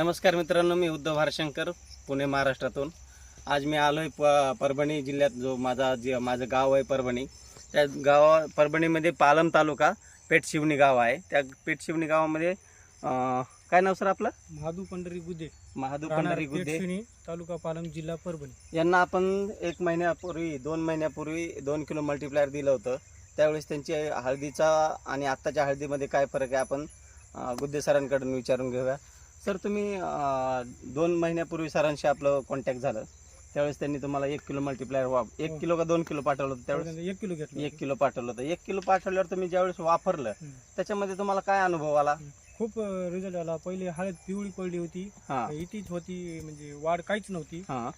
नमस्कार मित्रांनो मी उद्धव भारशंकर पुणे महाराष्ट्रातून. आज मी आलो आहे प परभणी जिल्ह्यात जो माझा जे माझं गाव आहे परभणी. त्या गावा परभणीमध्ये पालम तालुका पेठशिवणी गाव आहे. त्या पेठशिवणी गावामध्ये काय नाव सर आपलं? महादू पंढरी गुद्दे महादू पंढरी पेठशिणी, तालुका पालम जिल्हा परभणी. यांना आपण एक महिन्यापूर्वी दोन महिन्यापूर्वी दोन किलो मल्टीप्लायर दिलं होतं. त्यावेळेस त्यांची हळदीचा आणि आत्ताच्या हळदीमध्ये काय फरक आहे आपण गुद्दे सरांकडून विचारून घेऊया. सर तुम्ही अं, दोन महिन्यापूर्वी सरांशी आपलं कॉन्टॅक्ट झालं. त्यावेळेस त्यांनी तुम्हाला एक किलो मल्टीप्लायर वा एक. किलो का दोन किलो पाठवलं होतं त्यावेळेस? एक किलो घेतलं. एक किलो पाठवलं होतं. एक किलो पाठवल्यावर तुम्ही ज्यावेळेस वापरलं हम्म. त्याच्यामध्ये तुम्हाला काय अनुभव आला? खूप रिझल्ट आला. पहिले हळद पिवळी पडली होती. हां. इटीच होती म्हणजे वाढ काहीच नव्हती. हां.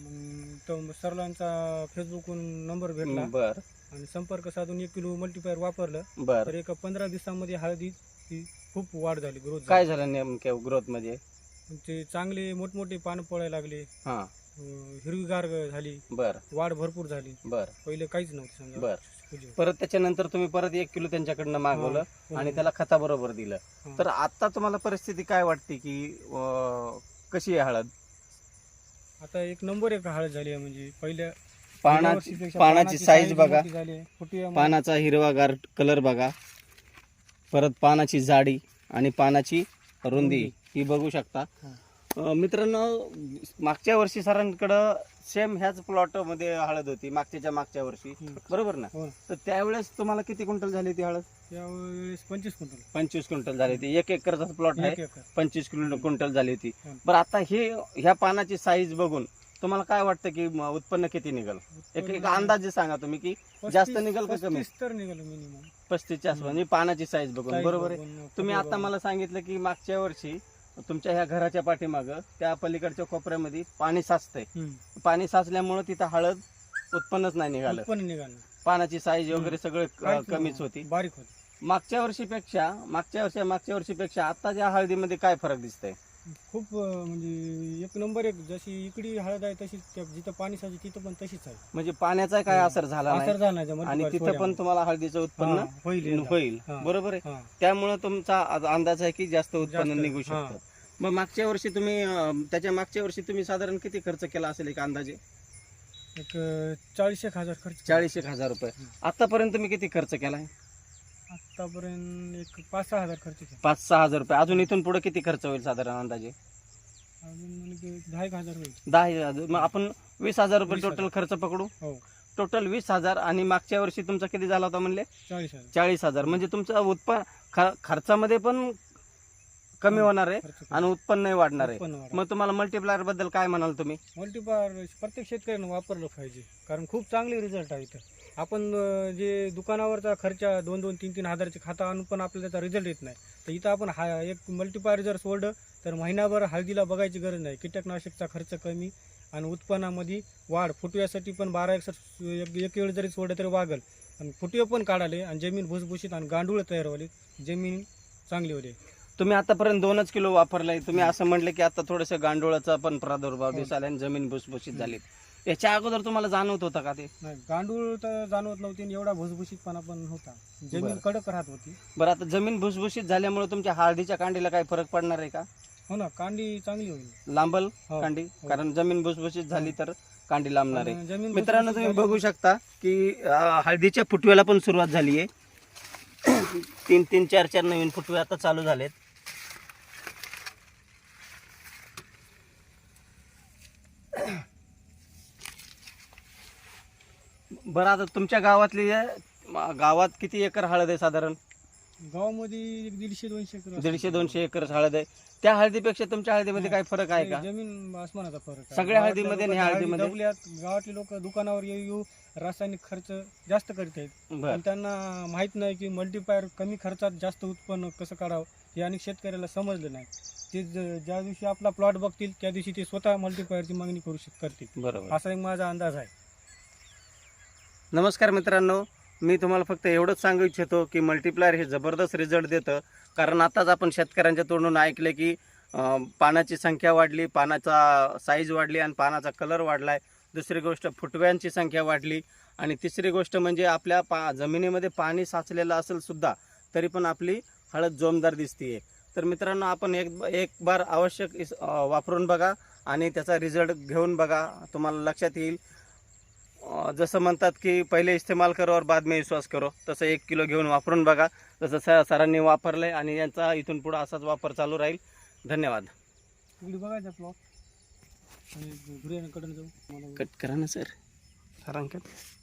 मग तो सरलांचा फेसबुकवरून नंबर भेटला. बर. आणि संपर्क साधून एक किलो मल्टीप्लायर वापरलं. बर. तर एका पंधरा दिवसामध्ये हळदी ही खूप वाढ झाली ग्रोथ काय झालं नेमक्या ग्रोथमध्ये ते चांगले मोठमोठे पानं पडायला लागले. हां. अं, हिरवीगार झाली. बर. वाढ भरपूर झाली. बर. पहिले काहीच नव्हतं समजा. बर. परत त्याच्यानंतर तुम्ही परत एक किलो त्यांच्याकडनं मागवलं हो. आणि त्याला खताबरोबर दिलं. हा. तर आता तुम्हाला परिस्थिती काय वाटते की अं, कशी आहे हळद? आता एक नंबर एक हळद झाली आहे म्हणजे पहिल्या पानाची वर्षीपेक्षा पानाची साईज बघा. मोठी झाली आहे. फुटव्या पानाचा हिरवागार कलर बघा. परत पानाची जाडी आणि पानाची रुंदी. ही बघू शकता हा. अं, मित्रांनो मागच्या वर्षी सरांकडं सेम ह्याच प्लॉटमध्ये हळद होती मागच्याच्या मागच्या वर्षी. बरोबर ना हो. तर त्यावेळेस तुम्हाला किती क्विंटल झाली ती हळद यावेळेस पंचवीस क्विंटल पंचवीस क्विंटल झाली होती एक एकरचा प्लॉट आहे एकर पंचवीस क्विंटल झाली होती हं. बरं आता हे ह्या पानाची साईज बघून तुम्हाला काय वाटतं की म, उत्पन्न किती निघल? एक एक अंदाजे सांगा तुम्ही की जास्त निघाल का कमी? पस्तीस तर निघाल मिनिमम पस्तीसच्या आसपास म्हणजे पानाची साईज बघून बरोबर आहे? तुम्ही आता मला सांगितलं की मागच्या वर्षी तुमच्या ह्या घराच्या पाठीमागं त्या पलीकडच्या कोपऱ्यामध्ये पाणी साचतंय. पाणी साचल्यामुळे तिथं हळद उत्पन्नच नाही निघालं. पानाची साईज वगैरे. सगळं क- कमीच. होती. बारीक होती. मागच्या वर्षीपेक्षा मागच्या वर्षी मागच्या वर्षीपेक्षा आताच्या हळदीमध्ये काय फरक दिसतंय? खूप अं, म्हणजे एक नंबर एक जशी इकडी हळद आहे तशी त्या- जिथं पाणी साजे तिथं पण तशीच आहे म्हणजे पाण्याचा काय हं. असर झाला असर नाही झाला आणि तिथं पण. तुम्हाला हळदीचं उत्पन्न होईल यंदा. होईल हा. बरोबर आहे हा. त्यामुळे तुमचा अंदाज आहे की जास्त उत्पन्न जास्त, निघू हा. शकतं मग मागच्या वर्षी तुम्ही अं, त्याच्या मागच्या वर्षी तुम्ही साधारण किती खर्च केला असेल एक अंदाजे एक चाळीस एक हजार खर्च केला. चाळीस एक हजार रुपये. आतापर्यंत तुम्ही किती खर्च केलाय आतापर्यंत एक पाच सहा हजार खर्च केला. पाच सहा हजार रुपये. अजून इथून पुढे किती खर्च होईल साधारण अंदाजे? अजून म्हणजे दहा एक हजार होईल. दहा हजार. मग आपण वीस हजार रुपये वीस टोटल खर्च पकडू? हो. टोटल वीस हजार आणि मागच्या वर्षी तुमचा किती झाला होता म्हणले? चाळीस हजार. चाळीस हजार. म्हणजे तुमचं उत्पन्न खर्चामध्ये पण कमी होणार आहे खर्च आणि उत्पन्नही वाढणार आहे. मग तुम्हाला मल्टीप्लायरबद्दल काय म्हणाल तुम्ही? मल्टीपार प्रत्येक शेतकऱ्यानं वापरलं पाहिजे. कारण खूप चांगले रिझल्ट आहे इथं. आपण जे दुकानावरचा खर्च दोन दोन तीन तीन हजारचे खातं आणून पण आपल्याला त्याचा रिझल्ट येत नाही. तर इथं आपण हा एक मल्टीपायर जर सोडलं तर महिनाभर हळदीला बघायची गरज नाही. कीटकनाशकचा खर्च कमी आणि उत्पन्नामध्ये वाढ. फुटव्यासाठी पण बारा एक एक वेळ जरी सोडलं तरी वागल. आणि फुटवे पण काढाले आणि जमीन भुसभुशीत आणि गांडूळ तयार व्हाली जमीन चांगली होते तुम्ही आतापर्यंत दोनच किलो वापरलाय. तुम्ही असं म्हटलं की आता थोडंसं गांडोळाचा पण प्रादुर्भाव हो. दिसायला आणि जमीन भुसभुशीत. झाली याच्या अगोदर तुम्हाला जाणवत होतं का ते? नाही गांडूळ तर जाणवत नव्हती आणि एवढा भुसभुशीतपणा पण होता. जमीन बरं. कडक राहत होती. बरं आता जमीन भुसभुशीत झाल्यामुळे तुमच्या हळदीच्या कांडीला काही फरक पडणार आहे का? हो ना कांडी चांगली होईल. लांबल हो. कांडी? हो. कारण जमीन भुसभुशीत झाली तर कांडी लांबणार आहे. जमीन मित्रांनो तुम्ही बघू शकता की अं, हळदीच्या फुटव्याला पण सुरुवात झाली आहे. तीन तीन चार चार नवीन फुटवे आता चालू झालेत. बरं आता तुमच्या गावातली अं, गावात किती एकर हळद आहे साधारण? गावामध्ये एक दीडशे दोनशे एकर असते. दीडशे दोनशे एकर हळद आहे. त्या हळदीपेक्षा तुमच्या हळदीमध्ये काय फरक आहे का? जमीन आसमानाचा फरक आहे. सगळ्या गावातल्या हळदीमध्ये आणि हळदीमध्ये? हळदी दबल्यात, गावातले लोक दुकानावर येऊ येऊ रासायनिक खर्च जास्त करीत आहेत बर त्यांना माहीत नाही की मल्टीपायर कमी खर्चात जास्त उत्पन्न कसं काढावं हे अनेक शेतकऱ्याला समजलं नाही. ते ज- ज्या दिवशी आपला प्लॉट बघतील त्या दिवशी ते स्वतः मल्टीपायरची मागणी करू शक करतील. बरोबर. असा एक माझा अंदाज आहे. नमस्कार मित्रांनो मी तुम्हाला फक्त एवढंच सांगू इच्छितो की मल्टीप्लायर हे जबरदस्त रिझल्ट देतं. कारण आताच आपण शेतकऱ्यांच्या तोंडून ऐकले की पानाची संख्या वाढली पानाचा साईज वाढली आणि पानाचा कलर वाढला आहे दुसरी गोष्ट फुटव्यांची संख्या वाढली. आणि तिसरी गोष्ट म्हणजे आपल्या पा जमिनीमध्ये पाणी साचलेलं असेल सुद्धा तरी पण आपली हळद जोमदार दिसतीये. तर मित्रांनो आपण एक एक बार आवश्यक इस वापरून बघा आणि त्याचा रिझल्ट घेऊन बघा. तुम्हाला लक्षात येईल. जसं म्हणतात की पहिले इस्तेमाल करो और बाद में विश्वास करो. तसं एक किलो घेऊन वापरून बघा. जसं स सरांनी वापरलं आहे आणि यांचा इथून पुढं असाच वापर चालू राहील. धन्यवाद. बघायचा प्लॉट कट करा ना सर. सरांकडे.